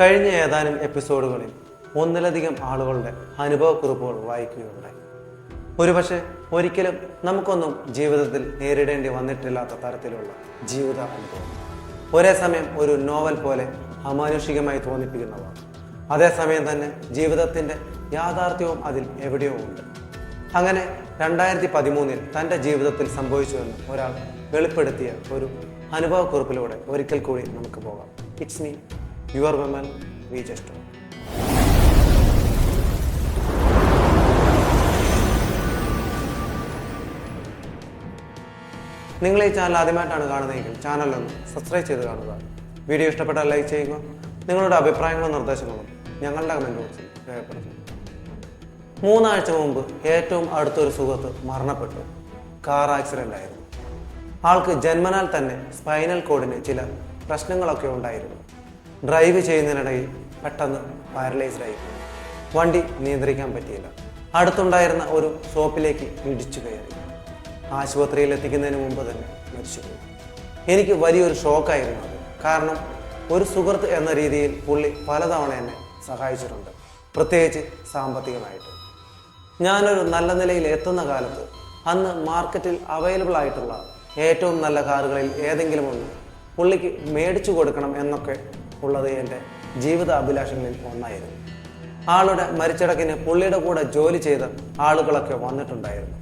കഴിഞ്ഞ ഏതാനും എപ്പിസോഡുകളിൽ ഒന്നിലധികം ആളുകളുടെ അനുഭവക്കുറിപ്പുകൾ വായിക്കുകയുണ്ടായി. ഒരുപക്ഷെ ഒരിക്കലും നമുക്കൊന്നും ജീവിതത്തിൽ നേരിടേണ്ടി വന്നിട്ടില്ലാത്ത തരത്തിലുള്ള ജീവിത അനുഭവം. ഒരേ സമയം ഒരു നോവൽ പോലെ അമാനുഷികമായി തോന്നിപ്പിക്കുന്നവ. അതേസമയം തന്നെ ജീവിതത്തിന്റെ യാഥാർത്ഥ്യവും അതിൽ എവിടെയോ ഉണ്ട്. അങ്ങനെ രണ്ടായിരത്തി പതിമൂന്നിൽ തന്റെ ജീവിതത്തിൽ സംഭവിച്ചുവെന്ന് ഒരാൾ വെളിപ്പെടുത്തിയ ഒരു അനുഭവക്കുറിപ്പിലൂടെ ഒരിക്കൽ കൂടി നമുക്ക് പോകാം. It's me your Vimal we just നിങ്ങൾ ഈ ചാനൽ ആദ്യമായിട്ടാണ് കാണുന്നതെങ്കിൽ ചാനലൊന്ന് സബ്സ്ക്രൈബ് ചെയ്ത് കാണുക. വീഡിയോ ഇഷ്ടപ്പെട്ടാൽ ലൈക്ക് ചെയ്യുക. നിങ്ങളുടെ അഭിപ്രായങ്ങളും നിർദ്ദേശങ്ങളും ഞങ്ങളുടെ കമന്റ് ബോക്സിൽ രേഖപ്പെടുത്തുക. മൂന്നാഴ്ച മുമ്പ് ഏറ്റവും അടുത്തൊരു സുഹൃത്ത് മരണപ്പെട്ടു. കാർ ആക്സിഡന്റ് ആയിരുന്നു. ആൾക്ക് ജന്മനാൽ തന്നെ സ്പൈനൽ കോഡിന് ചില പ്രശ്നങ്ങളൊക്കെ ഉണ്ടായിരുന്നു. ഡ്രൈവ് ചെയ്യുന്നതിനിടയിൽ പെട്ടെന്ന് പാരലൈസ്ഡ് ആയി. വണ്ടി നിയന്ത്രിക്കാൻ പറ്റിയില്ല. അടുത്തുണ്ടായിരുന്ന ഒരു ഷോപ്പിലേക്ക് ഇടിച്ചു കയറി. ആശുപത്രിയിൽ എത്തിക്കുന്നതിന് മുമ്പ് തന്നെ മരിച്ചുപോയി. എനിക്ക് വലിയൊരു ഷോക്കായിരുന്നു അത്. കാരണം ഒരു സുഹൃത്ത് എന്ന രീതിയിൽ പുള്ളി പലതവണ എന്നെ സഹായിച്ചിട്ടുണ്ട്. പ്രത്യേകിച്ച് സാമ്പത്തികമായിട്ട്. ഞാനൊരു നല്ല നിലയിൽ എത്തുന്ന കാലത്ത് അന്ന് മാർക്കറ്റിൽ അവൈലബിൾ ആയിട്ടുള്ള ഏറ്റവും നല്ല കാറുകളിൽ ഏതെങ്കിലും ഒന്ന് പുള്ളിക്ക് മേടിച്ചു കൊടുക്കണം എന്നൊക്കെ ഉള്ളത് എന്റെ ജീവിത അഭിലാഷങ്ങളിൽ ഒന്നായിരുന്നു. ആളുടെ മരിച്ചടക്കിന് പുള്ളിയുടെ കൂടെ ജോലി ചെയ്ത ആളുകളൊക്കെ വന്നിട്ടുണ്ടായിരുന്നു.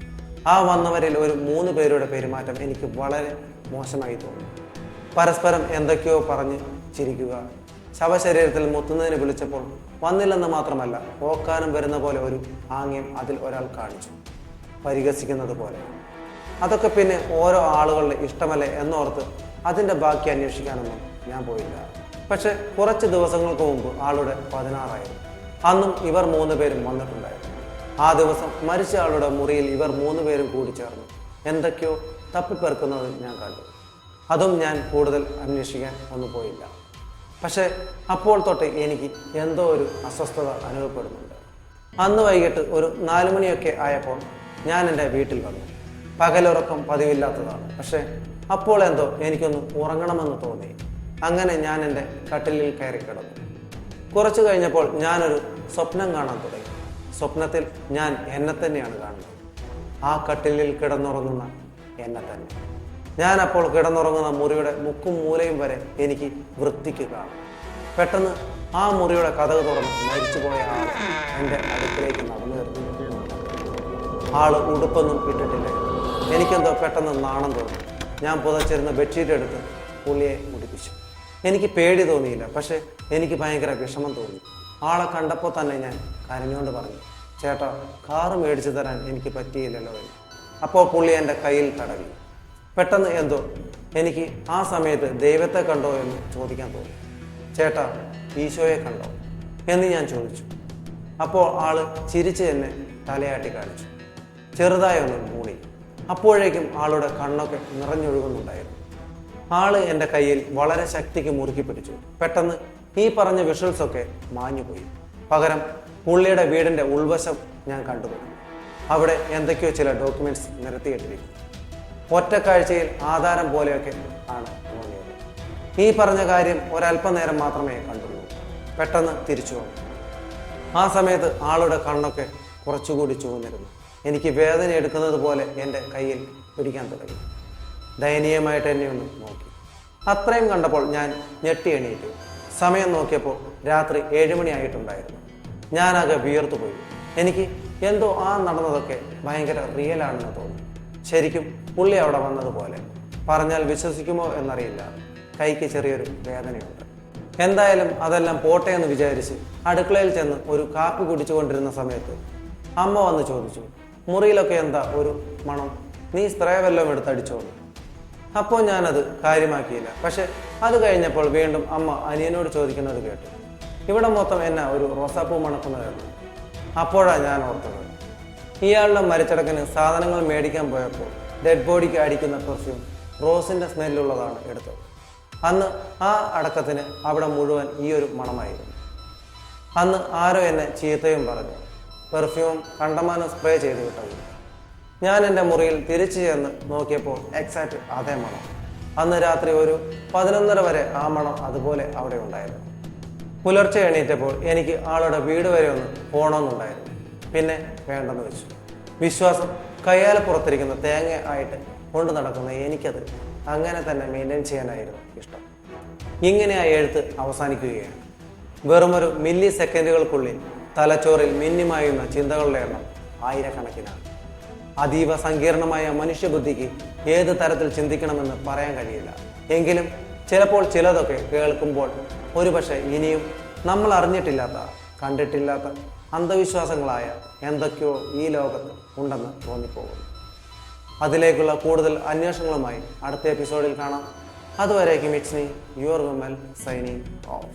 ആ വന്നവരിൽ ഒരു മൂന്ന് പേരുടെ പെരുമാറ്റം എനിക്ക് വളരെ മോശമായി തോന്നി. പരസ്പരം എന്തൊക്കെയോ പറഞ്ഞ് ചിരിക്കുക ശവശരീരത്തിൽ മുത്തുന്നതിന് വിളിച്ചപ്പോൾ വന്നില്ലെന്ന് മാത്രമല്ല ഓക്കാനം വരുന്ന പോലെ ഒരു ആംഗ്യം അതിൽ ഒരാൾ കാണിച്ചു. പരിഹസിക്കുന്നത് പോലെ. അതൊക്കെ പിന്നെ ഓരോ ആളുകളുടെ ഇഷ്ടമല്ലേ എന്നോർത്ത് അതിന്റെ ബാക്കി അന്വേഷിക്കാനൊന്നും ഞാൻ പോയില്ല. പക്ഷെ കുറച്ച് ദിവസങ്ങൾക്ക് മുമ്പ് ആളുടെ പതിനാറായിരുന്നു. അന്നും ഇവർ മൂന്ന് പേരും വന്നിട്ടുണ്ടായിരുന്നു. ആ ദിവസം മരിച്ച ആളുടെ മുറിയിൽ ഇവർ മൂന്ന് പേരും കൂടി ചേർന്നു. എന്തൊക്കെയോ തപ്പിപ്പെറുക്കുന്നത് ഞാൻ കണ്ടു. അതും ഞാൻ കൂടുതൽ അന്വേഷിക്കാൻ ഒന്നും പോയില്ല. പക്ഷേ അപ്പോൾ തൊട്ട് എനിക്ക് എന്തോ ഒരു അസ്വസ്ഥത അനുഭവപ്പെടുന്നുണ്ട്. അന്ന് വൈകിട്ട് ഒരു നാല് മണിയൊക്കെ ആയപ്പോൾ ഞാൻ എന്റെ വീട്ടിൽ വന്നു. പകലുറക്കം പതിവില്ലാത്തതാണ്. പക്ഷേ അപ്പോൾ എന്തോ എനിക്കൊന്ന് ഉറങ്ങണമെന്ന് തോന്നി. അങ്ങനെ ഞാൻ എന്റെ കട്ടിലിൽ കയറി കിടന്നു. കുറച്ചു കഴിഞ്ഞപ്പോൾ ഞാനൊരു സ്വപ്നം കാണാൻ തുടങ്ങി. സ്വപ്നത്തിൽ ഞാൻ എന്നെ തന്നെയാണ് കാണുന്നത്. ആ കട്ടിലിൽ കിടന്നുറങ്ങുന്ന എന്നെ തന്നെ. ഞാൻ അപ്പോൾ കിടന്നുറങ്ങുന്ന മുറിയുടെ മുക്കും മൂലയും വരെ എനിക്ക് വൃത്തിക്ക് കാണും. പെട്ടെന്ന് ആ മുറിയുടെ കഥകൾ തുറന്ന് മരിച്ചുപോയ ആൾ എന്റെ അടുക്കിലേക്ക് നടന്നു വരുന്നു. ആൾ ഉടുപ്പൊന്നും ഇട്ടിട്ടില്ല. എനിക്കെന്തോ പെട്ടെന്ന് നാണം തോന്നി. ഞാൻ പുതച്ചിരുന്ന ബെഡ്ഷീറ്റ് എടുത്ത് പുള്ളിയെ മുടിപ്പിച്ചു. എനിക്ക് പേടി തോന്നിയില്ല. പക്ഷെ എനിക്ക് ഭയങ്കര വിഷമം തോന്നി. ആളെ കണ്ടപ്പോൾ തന്നെ ഞാൻ കരഞ്ഞുകൊണ്ട് പറഞ്ഞു ചേട്ടാ കാറ് മേടിച്ചു തരാൻ എനിക്ക് പറ്റിയില്ലല്ലോ എന്ന്. അപ്പോൾ പുള്ളി എന്റെ കയ്യിൽ തടവി. പെട്ടെന്ന് എന്തോ എനിക്ക് ആ സമയത്ത് ദൈവത്തെ കണ്ടോ എന്ന് ചോദിക്കാൻ തോന്നി. ചേട്ടാ ഈശോയെ കണ്ടോ? എന്ന് ഞാൻ ചോദിച്ചു. അപ്പോൾ ആൾ ചിരിച്ച് എന്നെ തലയാട്ടി കാണിച്ചു. ചെറുതായി ഒന്ന് അപ്പോഴേക്കും ആളുടെ കണ്ണൊക്കെ നിറഞ്ഞൊഴുകുന്നുണ്ടായിരുന്നു. ആൾ എന്റെ കയ്യിൽ വളരെ ശക്തിക്ക് മുറുക്കി പിടിച്ചു. പെട്ടെന്ന് ഈ പറഞ്ഞ വിഷ്വൽസ് ഒക്കെ മാഞ്ഞുപോയി. പകരം പുള്ളിയുടെ വീടിന്റെ ഉൾവശം ഞാൻ കണ്ടുപോയി അവിടെ എന്തൊക്കെയോ ചില ഡോക്യുമെന്റ്സ് നിരത്തിയിട്ടിരിക്കും ഒറ്റക്കാഴ്ചയിൽ ആധാരം പോലെയൊക്കെ ആണ് തോന്നിയത്. ഈ പറഞ്ഞ കാര്യം ഒരല്പനേരം മാത്രമേ കണ്ടുള്ളൂ. പെട്ടെന്ന് തിരിച്ചു വന്നു. ആ സമയത്ത് ആളുടെ കണ്ണൊക്കെ കുറച്ചുകൂടി ചുവന്നിരുന്നു. എനിക്ക് വേദന എടുക്കുന്നത് പോലെ എന്റെ കയ്യിൽ പിടിക്കാൻ തുടങ്ങി. ദയനീയമായിട്ട് എന്നെ ഒന്ന് നോക്കി. അത്രയും കണ്ടപ്പോൾ ഞാൻ ഞെട്ടി എണീറ്റു. സമയം നോക്കിയപ്പോൾ രാത്രി ഏഴുമണിയായിട്ടുണ്ടായിരുന്നു ഞാനാകെ വിയർത്തു പോയി. എനിക്ക് എന്തോ ആ നടന്നതൊക്കെ ഭയങ്കര റിയൽ ആണെന്ന് തോന്നി. ശരിക്കും പുള്ളി അവിടെ വന്നതുപോലെ. പറഞ്ഞാൽ വിശ്വസിക്കുമോ എന്നറിയില്ല. കൈക്ക് ചെറിയൊരു വേദനയുണ്ട്. എന്തായാലും അതെല്ലാം പോട്ടെ എന്ന് വിചാരിച്ച് അടുക്കളയിൽ ചെന്ന് ഒരു കാപ്പി കുടിച്ചുകൊണ്ടിരുന്ന സമയത്ത് അമ്മ വന്ന് ചോദിച്ചു മുറിയിലൊക്കെ എന്താ ഒരു മണം? നീ സ്പ്രേ വല്ലതും എടുത്ത് അടിച്ചോളൂ അപ്പോൾ ഞാനത് കാര്യമാക്കിയില്ല. പക്ഷെ അത് കഴിഞ്ഞപ്പോൾ വീണ്ടും അമ്മ അനിയനോട് ചോദിക്കുന്നത് കേട്ടു. ഇവിടെ മൊത്തം എന്നെ ഒരു റോസാപ്പൂ മണക്കുന്നതായിരുന്നു? അപ്പോഴാണ് ഞാൻ ഓർത്തത്. ഇയാളുടെ മരിച്ചടക്കിന് സാധനങ്ങൾ മേടിക്കാൻ പോയപ്പോൾ ഡെഡ് ബോഡിക്ക് അടിക്കുന്ന പെർഫ്യൂം റോസിന്റെ സ്മെല്ലുള്ളതാണ് എടുത്തത്. അന്ന് ആ അടക്കത്തിന് അവിടെ മുഴുവൻ ഈ ഒരു മണമായിരുന്നു. അന്ന് ആരോ എന്നെ ചീത്തയും പറഞ്ഞു. പെർഫ്യൂം കണ്ടമാനം സ്പ്രേ ചെയ്ത് വിട്ടത് ഞാൻ എന്റെ മുറിയിൽ തിരിച്ചു ചെന്ന് നോക്കിയപ്പോൾ എക്സാക്റ്റ് അതേ മണം. അന്ന് രാത്രി ഒരു പതിനൊന്നര വരെ ആ മണം അതുപോലെ അവിടെ ഉണ്ടായിരുന്നു. പുലർച്ചെ എണീറ്റപ്പോൾ എനിക്ക് ആളുടെ വീട് വരെ ഒന്ന് പോകണമെന്നുണ്ടായിരുന്നു. പിന്നെ വേണ്ടെന്ന് വെച്ചു. വിശ്വാസം കയ്യാലെ പുറത്തിരിക്കുന്ന തേങ്ങ ആയിട്ട് കൊണ്ടു നടക്കുന്ന എനിക്കത് അങ്ങനെ തന്നെ മെയിന്റെയിൻ ചെയ്യാനായിരുന്നു ഇഷ്ടം. ഇങ്ങനെ ആ എഴുത്ത് അവസാനിക്കുകയാണ്. വെറുമൊരു മില്ലി സെക്കൻഡുകൾക്കുള്ളിൽ തലച്ചോറിൽ മിന്നിമായുന്ന ചിന്തകളുടെ എണ്ണം ആയിരക്കണക്കിനാണ്. അതീവ സങ്കീർണമായ മനുഷ്യബുദ്ധിക്ക് ഏത് തരത്തിൽ ചിന്തിക്കണമെന്ന് പറയാൻ കഴിയില്ല. എങ്കിലും ചിലപ്പോൾ ചിലതൊക്കെ കേൾക്കുമ്പോൾ ഒരുപക്ഷെ ഇനിയും നമ്മൾ അറിഞ്ഞിട്ടില്ലാത്ത കണ്ടിട്ടില്ലാത്ത അന്ധവിശ്വാസങ്ങളായ എന്തൊക്കെയോ ഈ ലോകത്ത് ഉണ്ടെന്ന് തോന്നിപ്പോകും അതിലേക്കുള്ള കൂടുതൽ അന്വേഷണങ്ങളുമായി അടുത്ത എപ്പിസോഡിൽ കാണാം. അതുവരേക്കും it's me your Vimal signing off